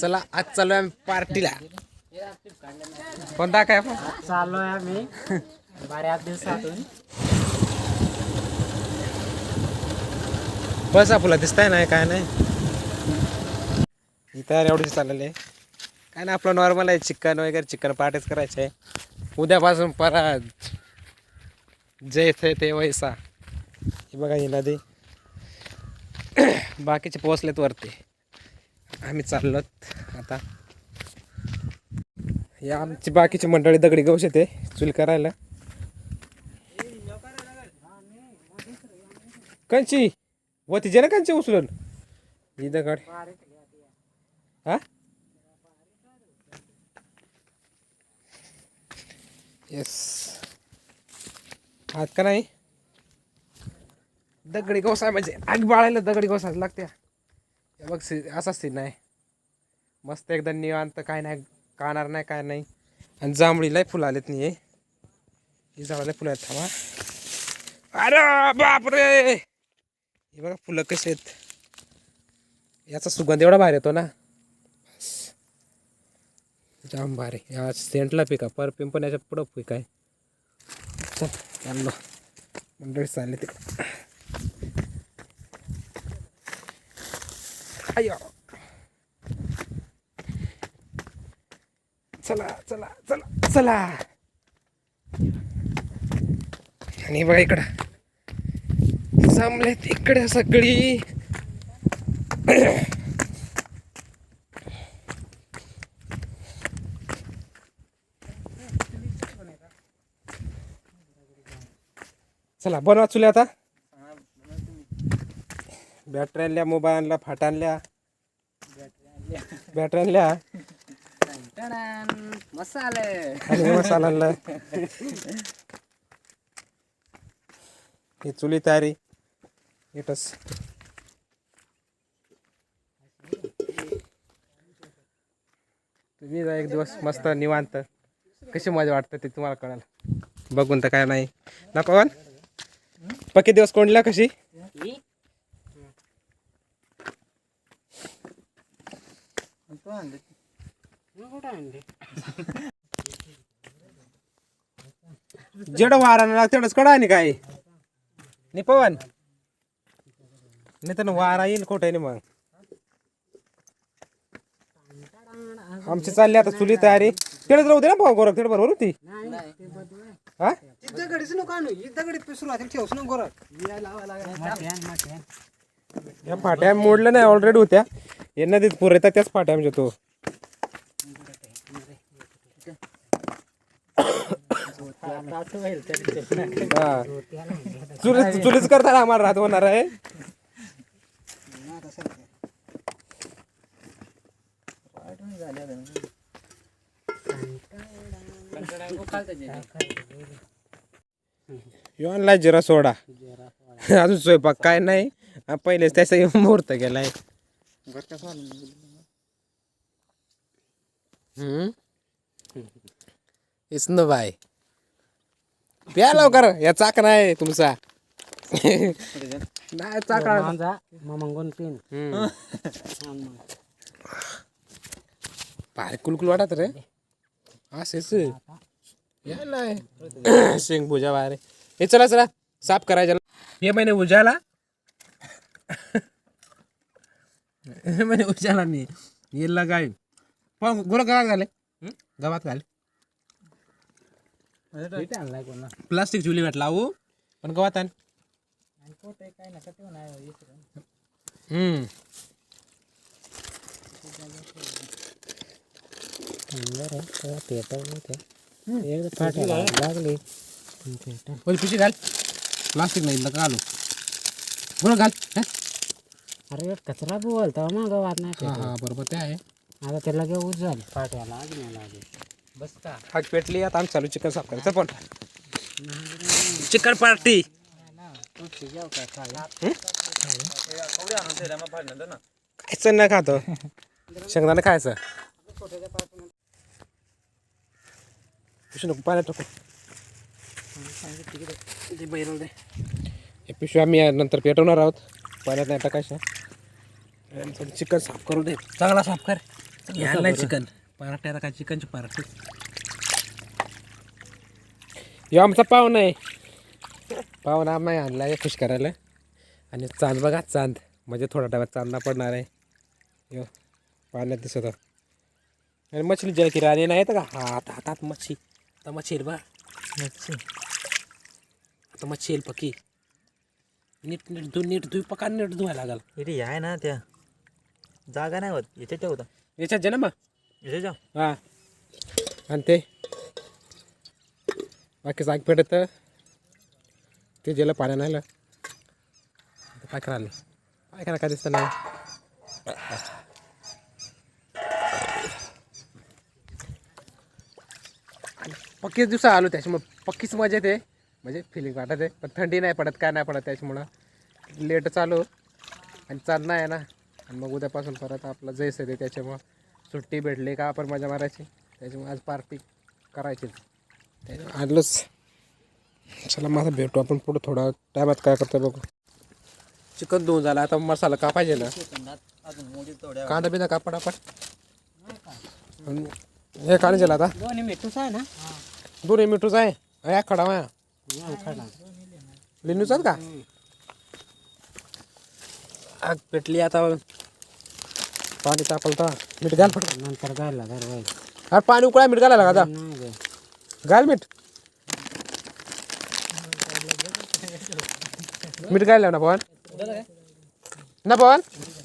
चला आज चालू आम्ही पार्टीला. कोणता काय? चाललोय आम्ही. बऱ्याच दिवसातून. बस आपला दिसताय नाही काय नाही. तयार एवढीच चाललेली आहे. काय ना आपलं नॉर्मल आहे चिकन वगैरे चिकन पार्टीच करायचं आहे. उद्यापासून परत जे थे ते वैसा. हे बघा ही नदी. बाकीचे पोचलेत वरती. आम्ही चाललोत आता. या आमची बाकीची मंडळी दगडी गवश येते चूल करायला. कंची व तिचे ना कंची उचलून? ही दगड. हा? येस हात का नाही? दगडी गवसाय म्हणजे आग बाळायला दगडी गोसा लागते बघ सी असा सीन नाही मस्त एकदा निवांत काय नाही काणार नाही काय नाही. आणि जांभळीलाही फुलं आलेत नाही ही. जांभळीला फुलं आहेत थांबा. अरे बापरे! हे बघा फुलं कशी आहेत. याचा सुगंध एवढा भारी येतो ना. जाम भारी. या सेंटला पिका. परफ्यूम पण याच्या पुढं पिक आहे. चल चाललो. मंडळी चालले तिकडे अय्यो चला चला चला चला। आणि बघा इकडं. जमलेत इकडे सगळी. चला बनवा चुल्या आता. बॅटरी आणल्या मोबाईल आणला फाटा आणल्या बॅटरी आणल्या मसाले. मसाला आणला ही चुली तयारी. येतच तुम्ही जा एक दिवस मस्त निवांत. कशी मजा वाटते ते तुम्हाला कळाल बघून तर काय नाही. ना पवन पक्के दिवस कोणल्या कशी? जेवढं वारा लागतं तेवढंच कडा आणि काय. नाही पवन. नाही तर वारा येईल खोटं नाही मग? आमची चालली आता चुली तयारी. तेवढंच राहू दे ना भाऊ गोरख तेवढं बरोबर होती. हा? दगडीच नको आणू ही दगडी सुरुवातीला ठेवस ना गोरख या फाट्या मोडलं नाही ऑलरेडी होत्या. हे नदीत पूर येतात त्याच फाट्या म्हणजे तो. हा. चुलीच चुलीच करताना आम्हाला राहत होणार आहे. यो जिरा सोडा. अजून स्वयंपाक काय नाही. हा, पहिलेच त्याचा मुहूर्त गेलाय. हम्म? इस न बाय. प्या लवकर या चाक नाही तुमचा. नाही चाका माझा ममंगून पिन हम्म. भारी कुलकुल वाटत रे. असेच. यालाय शेंग भुजा बाहेर हे चला चला. साफ करायच्या हे महिने उजाला महिने उजाला मी येला गाय पण गोरा गावात घाले. हं? गावात घाले आणलाय कोणा? प्लास्टिक चुली भेटला लावू पण गावात आण. काय नका ते नाही हम्म. लागली. बोल पिशी घाल. प्लास्टिक नाही नका घालू बरं घाल अरे कचरा बोलता मग गावात नाही हा हा बरोबर ते आहे. आता त्याला घेऊ झाली. पाट्याला आग नाही लागेल. बस का? आग पेटली आता आम्ही चालू चिकन साफ करायचं. पण चिकन पार्टी. खायचं नाही खातो. शेंगदाणा खायचं. पिशवी नको पाण्यात टाकू. हे पिशवी आम्ही नंतर पेटवणार आहोत. पाण्यात नाही टाकायचं. चिकन साफ करू दे. चांगला साफ कर. आणलाय चिकन. पराठे आता काय चिकनचे पराठे? यो आमचा पाहुणा आहे. पाहुणा आम्ही आणलाय खुश करायला. आणि चांद बघा चांद. म्हणजे थोडा टायमात चांदणा पडणार आहे. यो पाण्यात दिसत. आणि मछली जळकी राणी नाही का? हात हातात मच्छी. आता मच्छी येईल बा. मच्छी. आता मच्छी येईल पक्की. नीट नीट धु नीट धुई पका नीट धुवायला लागल. इथे आहे ना त्या. जागा नाही होत. याच्यात ठेवता याच्यात जे ना मग. याच्या जाऊ हा. आणि ते. बाकी जाग पेटत ते गेलं पाण्या नाही आलं. आता काय करायला? काय करा काय दिसतं नाही? आणि पक्कीच दिवसा आलो त्याच्यामुळे पक्कीच मजा येते. म्हणजे फिलिंग वाटत आहे. पण थंडी नाही पडत काय नाही पडत त्याच्यामुळं. लेट चालू. आणि चालणं आहे ना. आणि मग उद्यापासून परत आपलं जैस येते त्याच्यामुळं सुट्टी भेटली का आपण मजा मारायची. त्याच्यामुळे आज पार्टी करायचीच. त्याच्यामुळे चला माझा भेटू. आपण पुढं थोडा टायमात काय करतो बघू. चिकन धुवून झाला. आता मसाला कापायचे ना? कांदा बिंदा कापड आपण हे काढून झाला आता. दोन्ही मिठूच आहे ना? दोन्ही मिठूच आहे. या खडा माया. खडा लिनूचाच का आग पेटली आता. पाणी तापलं तर मीठ घाल पड नंतर गायला धरवाय अरे पाणी उकळा मीठ घालायला का आता. नाही गे. घाल मीठ. मीठ घाल ना पवन. ना पवन?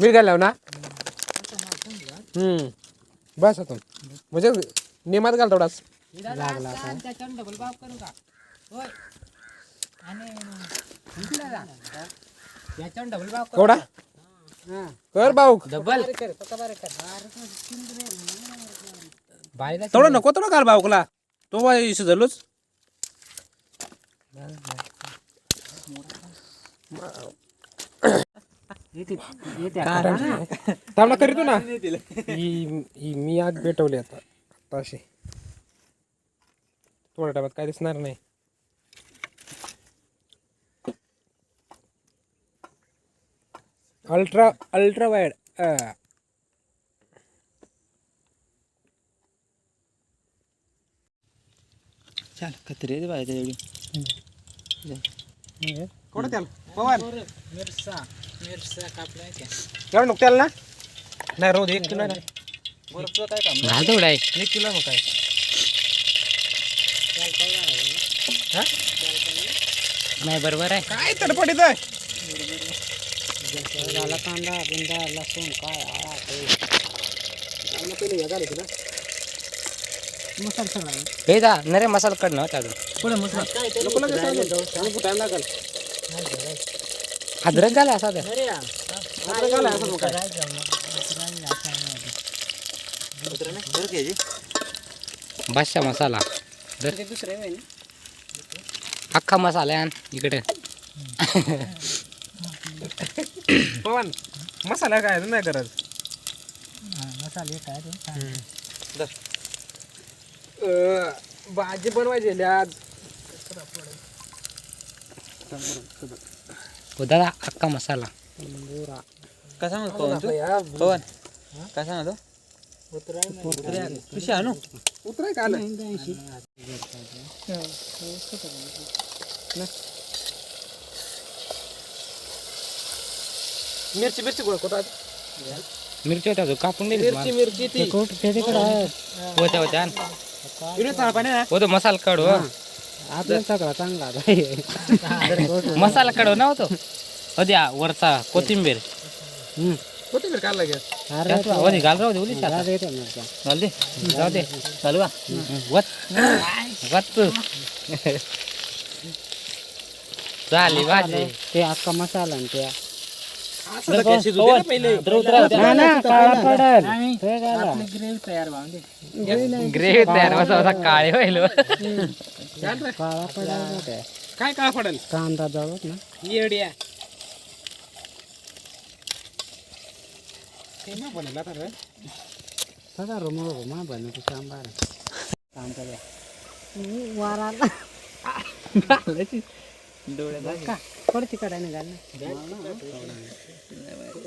मीठ घाल ना. हम्म. बस आता. म्हणजे निमात घाल थोडाच लागला कर भाऊ. डबल. थोडं नको थोडं घाल भाऊकला तो बा इशू झालोच. थांबला करीतो ना. ही ही मी आग पेटवली आता आता अशी थोड्या टायमात काय दिसणार नाही. अल्ट्रा अल्ट्रा वाईड चाल कत्री येते पाहिजे एवढी. कोणा त्याला? पवन. मिरसा मिरसा कापलाय एवढं नको त्याला ना. नाही रोज एक किलो नाही बरं काय काम? घाल तेवढा आहे एक. किलो मग काय? हा? नाही बरोबर आहे. काय तडपडीत आहे. झाला कांदा बिंदा लसूण काय आळा हे मसाला सगळा हे जा नरे मसाला होता अजून पुढे मस्त नको लगेच सांगू. सांगू टाइम लागेल अद्रक घाला असं मग काय बादशा मसाला. दुसरे अख्खा मसाला आहे आण इकडे पवन मसाला काय नाही गरज मसाले काय भाजी बनवायची आज. हो दादा अख्खा मसाला. काय सांगत पवन तू? पवन. काय सांगतो? कशी आणू उतराय का मिरची मिरची गोळ कोटा मिरची होत्या कापून दिली मिरची मिरची ती. होत्या होत्या. आण. इकडे थाळा पाणी ना हो तो मसाला काढू हो. आपला सगळा चांगला आहे. मसाला काढू ना होतो. हो द्या वरचा कोथिंबीर. कोथिंबीर काढला घ्या हो दे, घाल राहू दे आता. घाल जाऊ चालू वत. वत. झाली भाजी. ते अख्खा मसाला आणि ते ग्रेव्ही तयार होता होता काळे होईल. काळा पडल ना ते. काय काळ पडेल? कांदा जवळ ना. येड्या ते ना बनवला तर रे. सगळा रुमा रुमा बनवतो सांबार. कांदा द्या. वाराला का? पडती कडाने घाल ना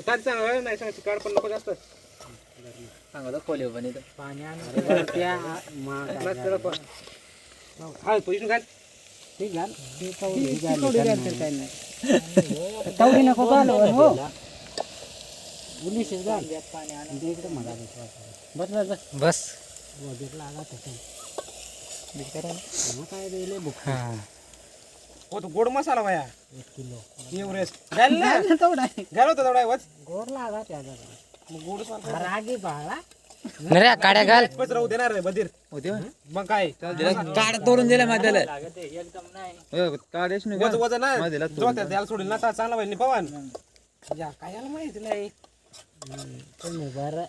ताट सांग, होय, नाही सांगायचं काढ पण नको जास्त. सांगा खोले पण इथं? पाणी हा पैसे घाल ठीक घाल काय नाही. कवडी नको घालू हो. घाल पाणी आणून इकडे मला बस बस बस. बस. वगैरे काय दिले बुक हा. हो तो गोड मसाला बाया एक किलो. एव्हरेस्ट. घाल ना. तेवढा. आहे. घाल होता तेवढा वच. गोड लागा त्याचा मग गोड मसाला रागी बाळा. काड्या घाल. बस राहू देणार रे बधीर. होते हो. मग काय? काड तोडून दिला माझ्याला एकदम नाही काढेच वज वजन ना दिला सोडेल चांगला पाहिजे पवन. या काय याला माहिती नाही. तुम्ही बरं.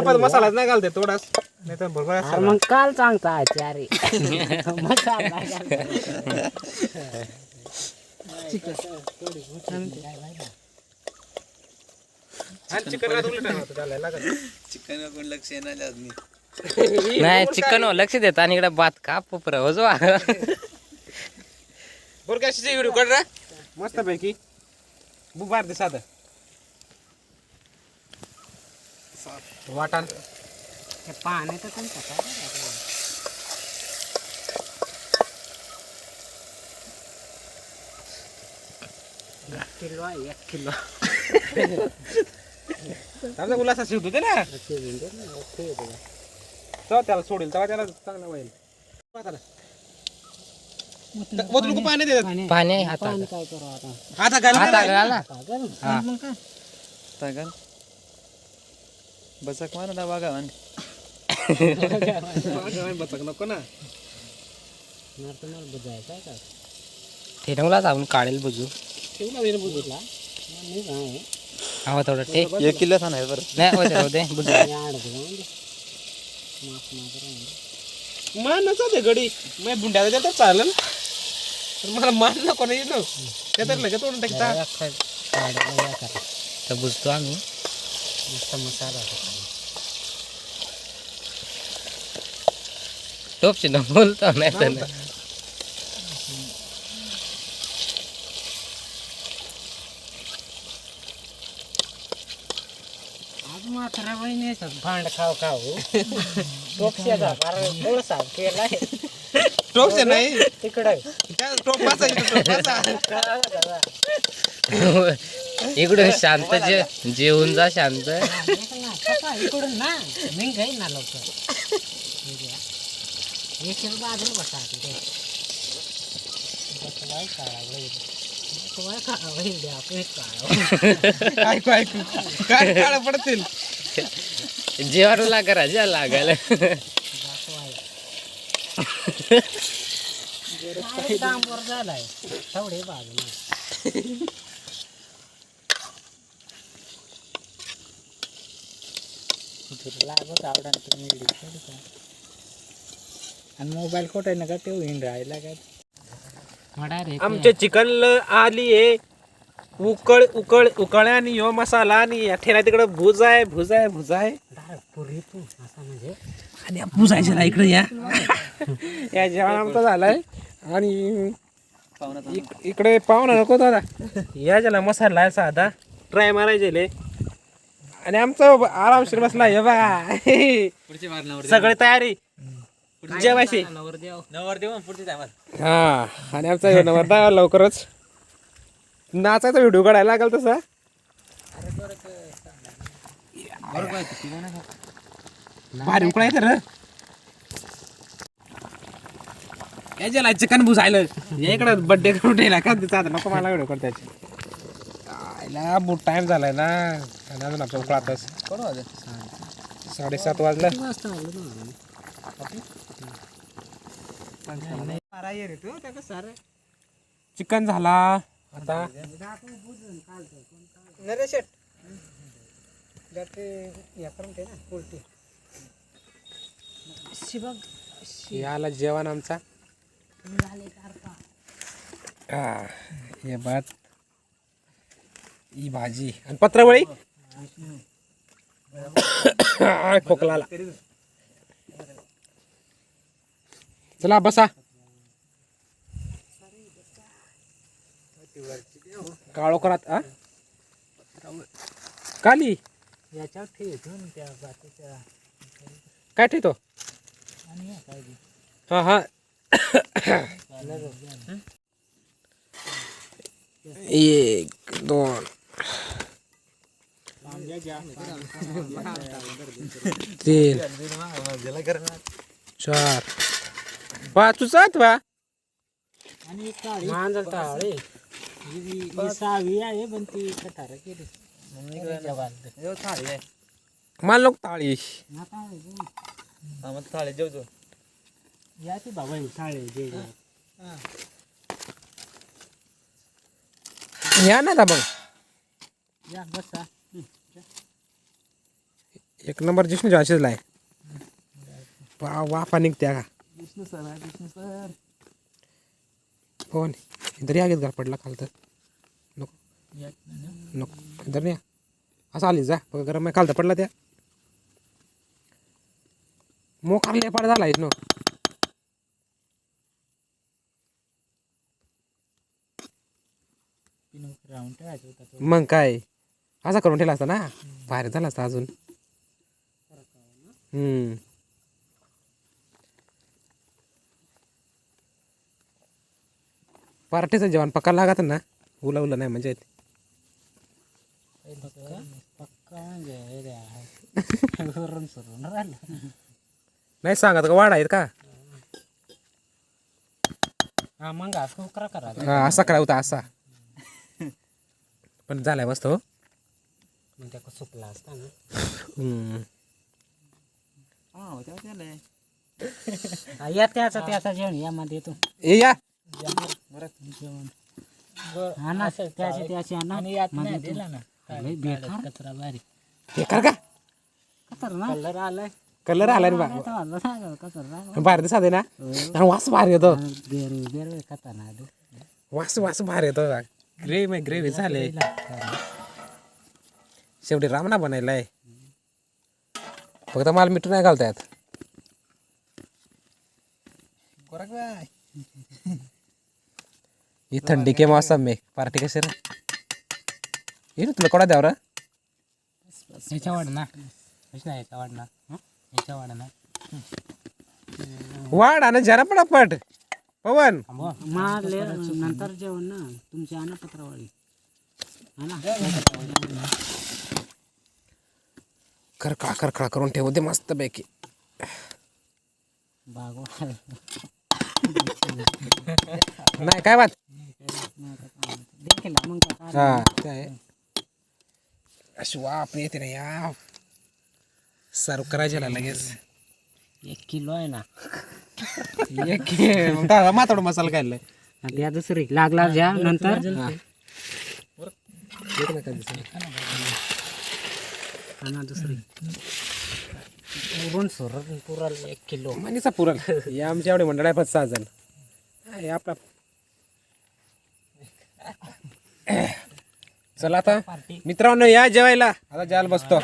पाणी. मसालाच नाही घालते थोडाच नाही तर अरे मग काल सांगता अरे. मसाला घालतो. आणि चिकन उलट लागत चिकन कोण लक्ष येणार नाही नाही चिकन लक्ष देत आणि इकडे भात का पोपर हो जो बरं काय व्हिडिओ काढ रा. मस्त पैकी बुबार दे साधं. वाटाण. पाण्याचं पण कसा एक किलो आहे एक किलो. आमचा उल्हासा शिवतो ते ना. तेव्हा त्याला सोडेल तेव्हा त्याला चांगला होईल. वतू नको पाणी देतात. पाणी. पाणी काय करू आता? आता घाल. हाता घाल. हा. काय? बचक मार ना म्हण. बचक नको ना तुम्हाला बुजायचं आहे का ते नवलाच आपण काढेल बुजू. ठेवला बुजू. बुजला नाही काय हवा थोडं ते एक किलो सांग बरं. नाही होते होते बुजू मी दे. मानच आहे गडी. मग बुंड्याला देतात चालेल. पण मला मान नको नाही येतो ते तर लगेच तोडून टाकता तर बुजतो आम्ही. मस्त मसाला. टोपची न बोलतो नाही तर नाही. मात्र बहिणीचं भांड खाव खाऊ. टोपशाचा थोडं साफ केलाय. टोपचे नाही तिकडं टोप बसा इकडून शांत जे जेवून जा शांत. इकडून ना मी घेईन ना लवकर येशील बाजूला बसा तिथे काय काळ पडतील? जेवायला करा ज्या लागल डांबर झालाय. बाजूला. लागत आवडा आणि मोबाईल खोटा नका ठेवू हिंड राहिला काय आमचे चिकन आली आहे. उकळ उकळ उकळ्याने ह्यो मसाला आणि या ठेला तिकडे भुज आहे भुज आहे भुज आहे पुरी तू असं म्हणजे. आणि भुजायचे ना इकडे या. या जेवण आमचं झालंय. आणि इक- इकडे पाहुणा नको दादा. या ज्याला मसाला आहे साधा. ट्राय मारायचे. आणि आमचं आरामशीर बसला हे बघा पुढची मार नवर सगळी तयारी. जेवायची हा आणि आमचा ह्यो नवरदा लवकरच नाचायचा व्हिडिओ काढायला लागेल तसा. भारी उकळायचं र. याच्याला चिकन भुजायला या इकडं बड्डे करून ठेवला का? तिचा आता नको मला व्हिडिओ करतायचे आयला बहुत टाइम झालाय ना. आणि अजून कोण होते साडेसात वाजलं. चिकन झाला. आता याला जेवण आमचा. हा, हे भात ही भाजी. आणि पत्रावळी? खोकला चला बसा. काळो करात आ? काली? याच्यावर ठेवतो ना त्या बाकीच्या. काय ठेवतो. हा हा. एक दोन तीन चार पाच तू सात वा आणि एक काळी मांजर टाळे ही ही सहावी आहे पण ती कठार केली थाळी आहे मला लोक ताळी आता आहे बघ. हा मग थाळी जेवतो या ती बाबा ही टाळे जे जे. या ना मग या बसा एक नंबर जिष्णू जेव्हा शिजलाय वा वाफा निघत्या का? विष्णू सर आहे, विष्णू सर. हो इधर या घेत घर पडला खाल तर नको. नको. इधर नाही या. असं आली जा. बघ गरम खालता पडला त्या. मोकार लेपाड झाला तो. मग काय? असा करून ठेवला असता ना? बाहेर झाला असता अजून. हम्म. पराठीचं जेवण. पक्का लागत ना? उला उला नाही म्हणजे. पक्का पक्का म्हणजे नाही सांगत का? वाढ आहेत का? हा मग उकरा करा. हा, असा करा होता असा. पण झालाय मस्त हो. मग त्या सुकला असता ना. हम्म. हा होत्या त्याला हा, या त्याचा त्याचा जेवण यामध्ये तू. ए या. जेवण. हा ना. त्याचे त्याचे हा ना. मध्ये दिला ना. लय बेकार. कचरा बारीक. हे कर का? कलर आलाय. कलर आला रे बा. कचरा बाहेर दिसा दे ना? आणि वास बाहेर येतो. बेरू बेरू वास वास बाहेर येतो ग्रेव्ही ग्रेव्ही झाले शेवटी रामना बनायलाय फक्त माल मिठून नाही घालतायत. ही थंडी के मौसम में पार्टी कशी रे? ये ना तुला कोणा द्यावर याच्या वाढ ना. ना? याच्या वाढ आणि जरा पटापट. पवन. मारले नंतर जेवण ना. तुमची आणा पत्रावळी खरखळा खरखळा करून ठेवू. दे मस्त पैकी नाही काय बात? काय हा आहे. अशी वाप येते ना या. सर्व करायचे लगेच. एक किलो आहे ना. एक माताड मसाला आणि या दुसरी. लागला ज्या नंतर. आणा दुसरी. पुरण सोर पुरण एक किलो. मनीचा पुरण हे आमच्या एवढे मंडळ आहे पाच सहा जण. हा, हे आपला चला आता. मित्रांनो या जेवायला. आता जायला बसतो.